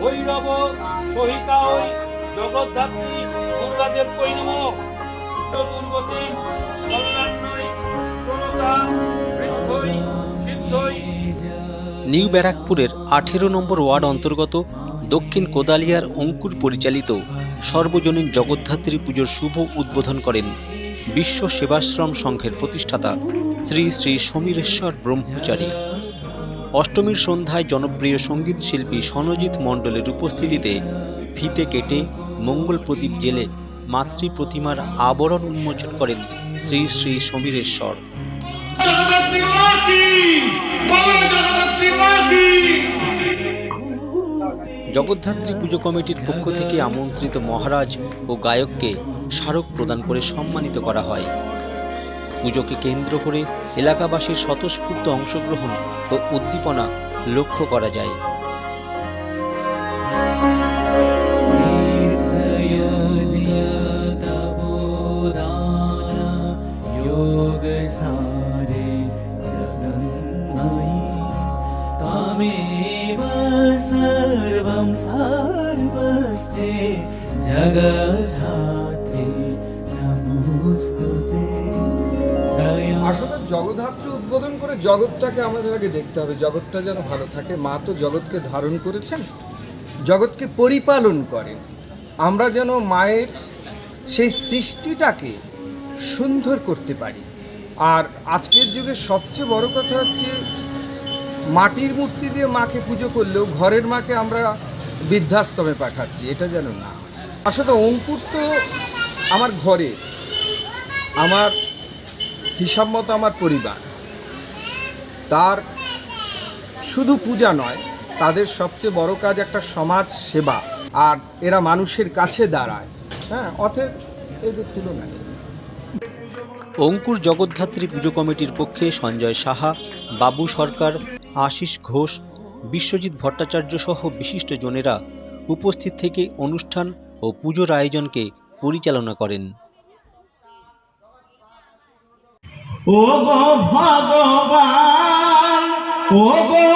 ভৈরব সহিতা ওই জগদ্ধাত্রী দুর্গাদের পৈনম দুর্গতি নিউ ব্যারাকপুরের আঠেরো নম্বর ওয়ার্ড অন্তর্গত দক্ষিণ কোদালিয়ার অঙ্কুর পরিচালিত সর্বজনীন জগদ্ধাত্রী পুজোর শুভ উদ্বোধন করেন বিশ্ব সেবাশ্রম সংঘের প্রতিষ্ঠাতা শ্রী শ্রী সমীরেশ্বর ব্রহ্মচারী। অষ্টমীর সন্ধ্যায় জনপ্রিয় সংগীত শিল্পী সনজিৎ মণ্ডলের উপস্থিতিতে ফিতে কেটে মঙ্গল প্রদীপ জেলে মাতৃ প্রতিমার আবরণ উন্মোচন করেন শ্রী শ্রী সমীরেশ্বর। জগদ্ধাত্রী পুজো কমিটির পক্ষ থেকে আমন্ত্রিত মহারাজ ও গায়ককে স্মারক প্রদান করে সম্মানিত করা হয়। পুজোকে কেন্দ্র করে এলাকাবাসীর স্বতঃস্ফূর্ত অংশগ্রহণ ও উদ্দীপনা লক্ষ্য করা যায় योगसारे जगन्मयी त्वमेव सर्वं सर्वस्ते जगधात्रे नमोऽस्तु ते दया আসলে জগদ্ধাত্রী উদ্বোধন করে জগৎটাকে আমাদের আগে দেখতে হবে। জগৎটা যেন ভালো থাকে। মা তো জগৎকে ধারণ করেছেন। জগৎকে পরিপালন করেন। আমরা যেন মায়ের সেই সৃষ্টিটাকে সুন্দর করতে পারি। আর আজকের যুগে সবচেয়ে বড় কথা হচ্ছে, মাটির মূর্তি দিয়ে মাকে পুজো করলেও ঘরের মাকে আমরা বৃদ্ধাশ্রমে পাঠাচ্ছি। এটা যেন না আসলে অঙ্কুর তো আমার ঘরে। আমার হিসাব মতো আমার পরিবার। তার শুধু পূজা নয়, তাদের সবচেয়ে বড় কাজ একটা সমাজ সেবা, আর এরা মানুষের কাছে দাঁড়ায়। হ্যাঁ অতএব এদের তুলনা নেই। অঙ্কুর জগদ্ধাত্রী পুজো কমিটির পক্ষে সঞ্জয় সাহা, বাবু সরকার, আশিস ঘোষ, বিশ্বজিৎ ভট্টাচার্য সহ বিশিষ্ট জনেরা উপস্থিত থেকে অনুষ্ঠান ও পুজোর আয়োজনকে পরিচালনা করেন। ও গো ভগবান ও গো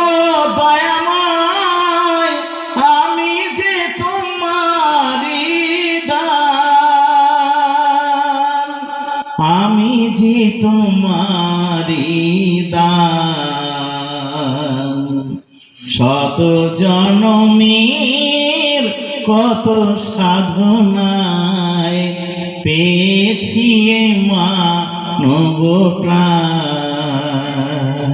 আমি যে তোমারি দান, আমি যে তোমারি দান। শত জনমের কত সাধনায় পেয়েছি মা নব প্রাণ।